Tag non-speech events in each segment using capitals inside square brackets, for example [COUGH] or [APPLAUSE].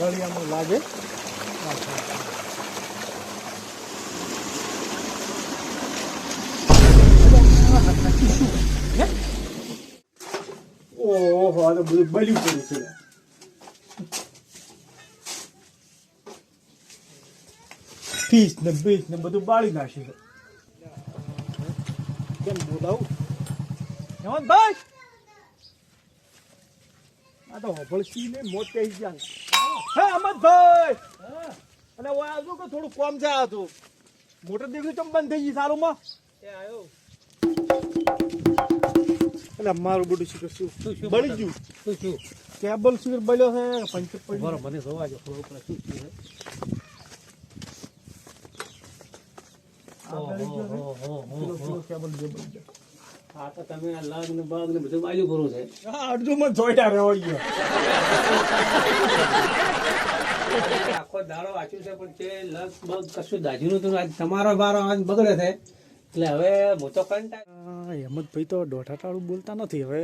ગળિયામાં લાગે. ઓહો આ તો બધું બલ્યું પડ્યું છે. ફીસ ને બીસ ને બધું બાળી નાખ્યું છે. કેમ બોલાવું હેમંતભાઈ! આ તો હોભળસી ને મોત કહી ગયા હે અમતભાઈ અને ઓય આવજો કે થોડું કોમ છે આ તો. મોટર દેખલી ચમ બંધ થઈ ગઈ સારુંમાં એટલે મારું બધું શું? શું બળી ગયું. શું શું? કેબલ સુગર બળ્યો છે પંચર પડી બરો મને જોવા જો થોડું પડે શું છે. આ બળી ગયો. કેબલ જે બળી ગયો. આ તો તમે આ લગ ને ને બધું બાજુ ભરું છે. અડધું માં જોઈટા રહેવાઈ ગયો. આખો દાડો વાંચ્યું છે પણ તે લગ બગ કશું દાજ્યું નતું આજ તમારો બારો આજ બગડે છે. એટલે હવે હું તો હેમંતભાઈ તો દોઢાટાળું બોલતા નથી. હવે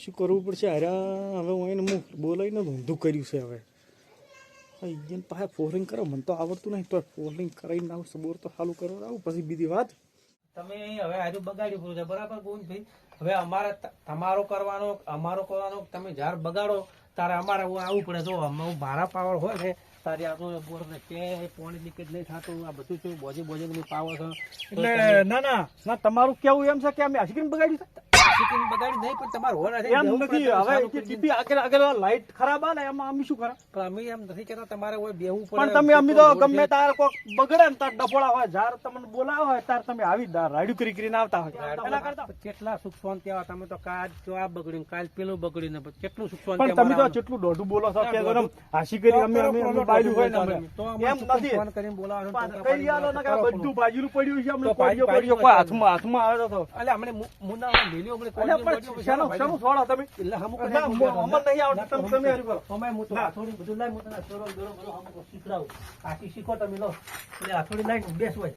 શું કરવું પડશે? અરે હવે હું એને મુખ બોલાવીને ઊંધું કર્યું છે હવે. અહીંયા પાસે ફોરિંગ કરો મને તો આવડતું નહીં તો ફોરિંગ કરાવીને આવું સબોર તો સારું કરો આવું પછી બીજી વાત. તમે હવે આજુ બગાડ્યું પૂરું છે. બરાબર ભાઈ હવે અમારે તમારો કરવાનો, અમારો કરવાનો તમે જ્યારે બગાડો, તારે અમારે આવવું પડે. જો હું ભાડા પાવર હોય ને, તારે આ તો ને કે પાણી લીકેજ થતું, આ બધું શું બોજી બોજી બધું પાવો છો ના તમારું કેવું એમ છે કે અમે આઈસ્ક્રીમ છે? ચિકન બગાડી નહીં પણ તમારે હોર એમ નથી. હવે સારું જે કરી ટીપી આગળ આગળ લાઈટ ખરાબ આવે ને એમાં અમે શું કરા પણ અમે એમ નથી કહેતા તમારે હોય બેહવું પડે પણ તમે અમે તો ગમે તાર કોક બગડે ને તાર ડફોળા હોય જાર તમને બોલાવો હોય તાર તમે આવી દા- કરી કરીને આવતા હોય. કેટલા સુખ શાંતિ આવા તમે તો કાલ જો આ બગડ્યું કાલ પેલું બગડ્યું ને કેટલું સુખ શાંતિ પણ તમે તો દોઢું બોલો છો કે દોઢું. હાસી કરી અમે અમે અમે બાયલું હોય ને તો એમ નથી. ફોન કરીને બોલાવો છો, પણ ટોકા કઈ યાલો ને કે પાડીને બધું બાજુનું પડ્યું છે અમને કોઈ હાથમાં હાથમાં આવે તો એટલે અમને તમે- તમે હારી કરો. અમાય હું તો ના. હાથોડી બધું લાય, હું તને દોરો દોરો બધું હમું શીખડાવું. આખી શીખો તમે લો. એટલે હાથોડી લાઈને બેસવાય.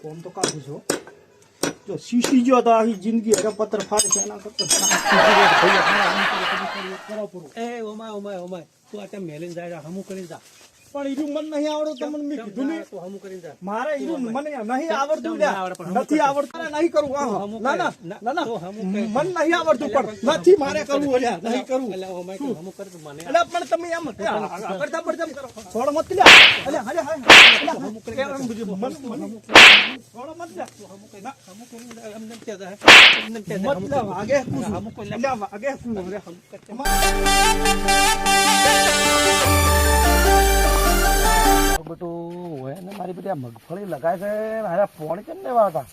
કોમ તો કાઢું છો જો શીશી ગયો તો આખી જિંદગી હરે પત્ર ફાડે છે એના કરતા કરો [LAUGHS] એ ઓમાય ઓમાય ઓમાય તું આ ત્યાં મેલીને જાય હમું કરીને જા પણ ઈરું મન નહીં આવડતું તમને મેં કીધું નહીં મારે ઈરું મને નહીં આવડતું નથી આવડતું. નહીં કરવું. હમું ના. ના ના, ના. મને નહીં આવડતું પણ નથી મારે કરવું અલ્યા નહીં કરવું. એટલે પણ તમે એમ આગળ તાપડ તેમ કરો. છોડો મત? મન- મન- છોડો મત લ્યા. હમું આ મગફળી લગાય છે હારા પોણી કેમ લેવા હતા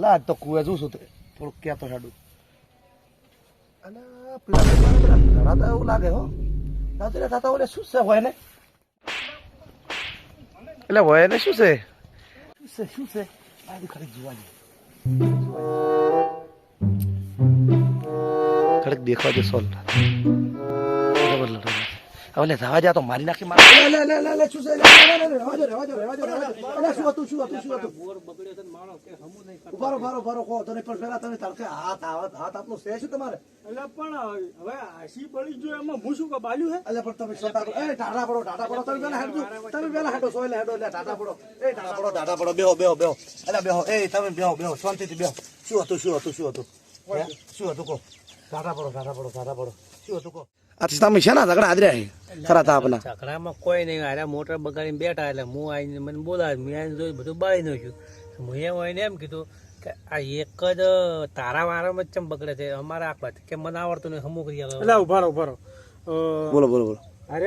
લા, આજ તો કુએ જોઉં તે. થોડુંક ક્યાં તો સાડું અને પેલા પેલા પેલા એવું લાગે, હો. રાત્રે થતા ઓલે શું છે, હોય ને? એટલે હોય ને શું છે? શું છે શું છે? આ બી ખરેખ જોવા જેવું. ખરેખ દેખવા દે સોલ હવે જવા જા તો મારી નાખી મારી લે લે લે લે શું છે લે લે લે લે રહેવા દો રહેવા દો રહેવા દો રહેવા દો અલા શું હતું શું હતું શું હતું બોર બગડ્યો છે ને માણો કે હમું નહીં કરતો. ઉભારો ઉભારો ઉભારો કહો તને પણ પેલા તમે તડકે હાથ હાથ હાથ આપનો છે શું તમારે એટલે પણ હવે આશી પડી ગયો એમાં હું શું બાલ્યું હે એટલે પણ તમે છોટા એ ટાટા પડો ટાટા પડો તમે પેલા હેડજો તમે પેલા હેડો સોય હેડો એટલે ટાટા પડો એ ટાટા પડો ટાટા પડો બેહો બેહો બેહો એટલે બેહો એ તમે બેહો બેહો શાંતિથી બેહો શું હતું શું હતું શું હતું? શું હતું કહો ટાટા પડો ટાટા પડો ટાટા પડો શું હતું કહો આ તમે છે ને ઝઘડા આદર્યા ખરા તા આપના. ઝઘડામાં કોઈ નહીં આરે મોટર બગાડીને બેઠા એટલે હું આવીને મને બોલાવ્યું મેં આવીને જોયું બધું બાળી નાખ્યું. હું એમ આવીને એમ કીધું કે આ એક જ તારા વારામાં જ ચમ બગડે છે? અમારા આ વાત કે મને આવડતું નહીં હમુક ઉભારો ઉભારો બોલો બોલો બોલો. અરે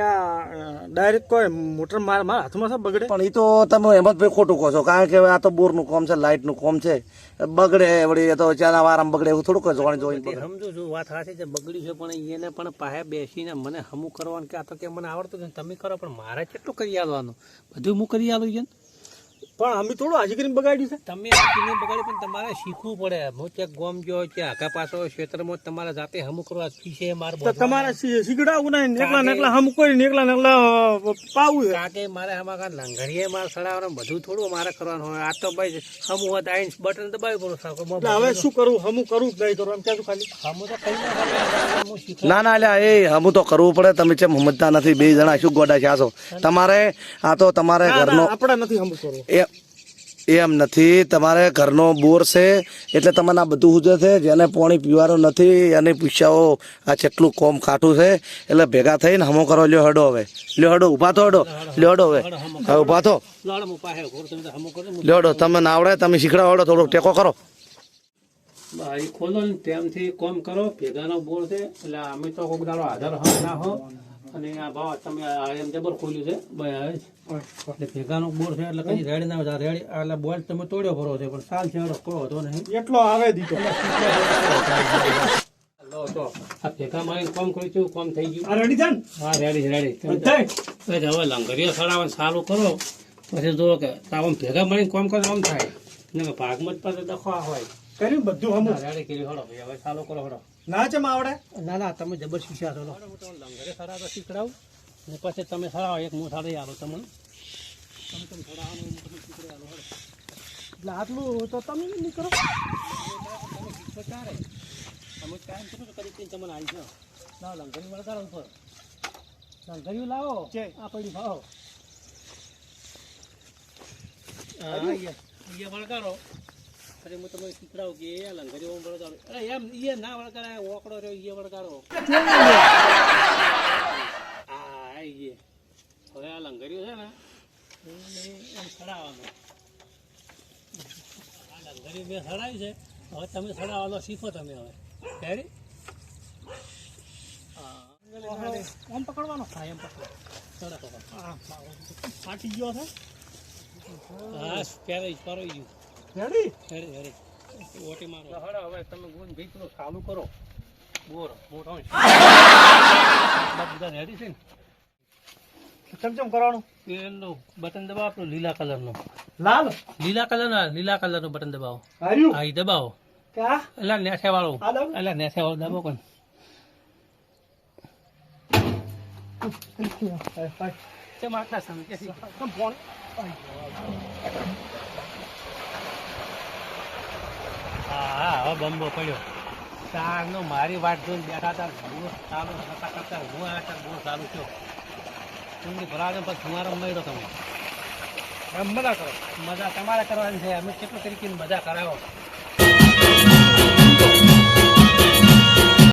ડાયરેક્ટ કોઈ મોટર મારા મારા હાથમાં છે બગડે. પણ એ તો તમે હેમંતભાઈ ખોટું કહો છો કારણ કે આ તો બોરનું કોમ છે લાઇટનું કોમ છે. બગડે વળી એ તો ચાના વારામ બગડે એવું થોડુંક જોવાની જોઈને બગડે. સમજુ છું વાત સાચી છે બગડ્યું છે પણ એને પણ પાસે બેસીને મને હમું કરવાનું કે આ તો કે મને આવડતું નથી. તમે કરો પણ મારે કેટલું કરી આલવાનું? બધું હું કરી આલું છે ને? પણ અમે થોડું આઈસ્ક્રીમ બગાડ્યું છે. તમે આઈસ્ક્રીમ બગાડ્યું પણ તમારે શીખવું પડે. હું ત્યાં ગોમ જો ત્યાં આખા પાછો ક્ષેત્રમાં તમારે જાતે હમું કરવા શીખે મારે તો તમારે શીખડાવું નહીં. નેકલા નેકલા હમ કોઈ નેકલા નેકલા પાવું છે. કાકે મારે આમાં કાંઈ લંગડીએ મારે સડાવવાનું બધું થોડું મારે કરવાનું હોય. આ તો ભાઈ હમું હોત તો બટન દબાવી પડું હવે શું કરું? હમું કરું જ નહીં કરું? એમ ક્યાં ખાલી? હમું તો કઈ ના ના અલ્યા એ હમું તો કરવું પડે. તમે છે સમજતા નથી બે જણા શું ગોડા છે? આ છો તમારે આ તો તમારે ઘરનો આપણે નથી હમું કરવું એ એમ નથી. તમારે ઘરનો બોર છે, એટલે તમને આ બધું સુધે છે. જેને પાણી પીવાનું નથી અને પૂછાવો આ જેટલું કોમ ખાટું છે, એટલે ભેગા થઈને હમો કરો. લ્યો હડો હવે. લ્યો હડો, ઊભા થો હડો. લ્યો હડો હવે. હવે ઊભા થો. લ્યો હડો તમે ના આવડે તમે શીખડાવો હડો થોડો ટેકો કરો. ખોલો ને તેમથી કોમ કરો. ભેગાનો બોર છે, એટલે અમે તો કોક દાડો આધાર ના હો. અને આ ભાવ તમે આ એમ જબર ખોલ્યું છે. ભાઈ ભેગાનો બોર છે એટલે કઈ રેડી ના. રેડી એટલે બોલ તમે તોડ્યો ભરો છે પણ સાલ છે કહો તો નહીં એટલો આવે દીધો તો. આ ભેગા મારીને કોમ કર્યું કોમ થઈ ગયું. આ રેડી થાય હા રેડી રેડી. હવે લંગરિયા સડાવવાનું સારું કરો. પછી જો કે આમ ભેગા મળીને કોમ કરો આમ થાય. ને ભાગમાં જ પાસે દખવા હોય. કર્યું બધું હમું? રેડી કરી હળો હવે ચાલુ કરો હળો. ના ચમ આવડે ના ના તમે જબર શીખ્યા છો. લંગરે સડાવતા શીખડાવું ને પછી તમે સડાવો એક હું સડાઈ આવો તમને. એટલે આટલું તો તમે તમે શીખો ક્યારે તમે કાયમ કરો તો કરી તમને આવી જાઓ ના લંગરી વળગાડો ઉપર લંગરીઓ લાવો. આ પડી ભાવો હા વળગાડો પછી હું તમને શીખડાવું કે એ વળગાડો. અરે એમ એ ના વળગાડે ઓકડો રહ્યો એ વળગાડો. હા એ હવે આ લંગરીઓ છે ને એમ સડાવવાનો. આ લંગરી મેં સડાવી છે. હવે તમે સડાવવાનો શીખો તમે હવે. હા. આમ પકડવાનો? હા એમ પકડો. સડા પકડો ફાટી ગયો છે? હા પહેરાઈ પરોઈ ગયું. રેડી? Ready ready. ઓટી મારો. હડો હવે તમે ગુણ ભીતનું ચાલુ કરો. બોર મોટો બધા રેડી છે ને? ચમ ચમ કરવાનું? પેલું બટન દબાવો આપણું લીલા કલરનું. લાલ? લીલા કલરના લીલા કલરનું બટન દબાવો. હા એ દબાવો. કા? એટલે નેસે વાળું એટલે નેસે વાળું દબાવો કોણ? ચમ આટલા તે માટલા સામે કે ચમ ફોન? હા હવે બંબો પડ્યો. સારનો મારી વાટ જોઈને બેઠા હતા બહુ ચાલુ કરતા કરતા હું આ બહુ ચાલુ થયો. ઊંડી ભરાવે પછી તમારો મળ્યો તમે એમ મજા કરો. મજા તમારે કરવાની છે અમે કેટલું તરીકે મજા કરાવો.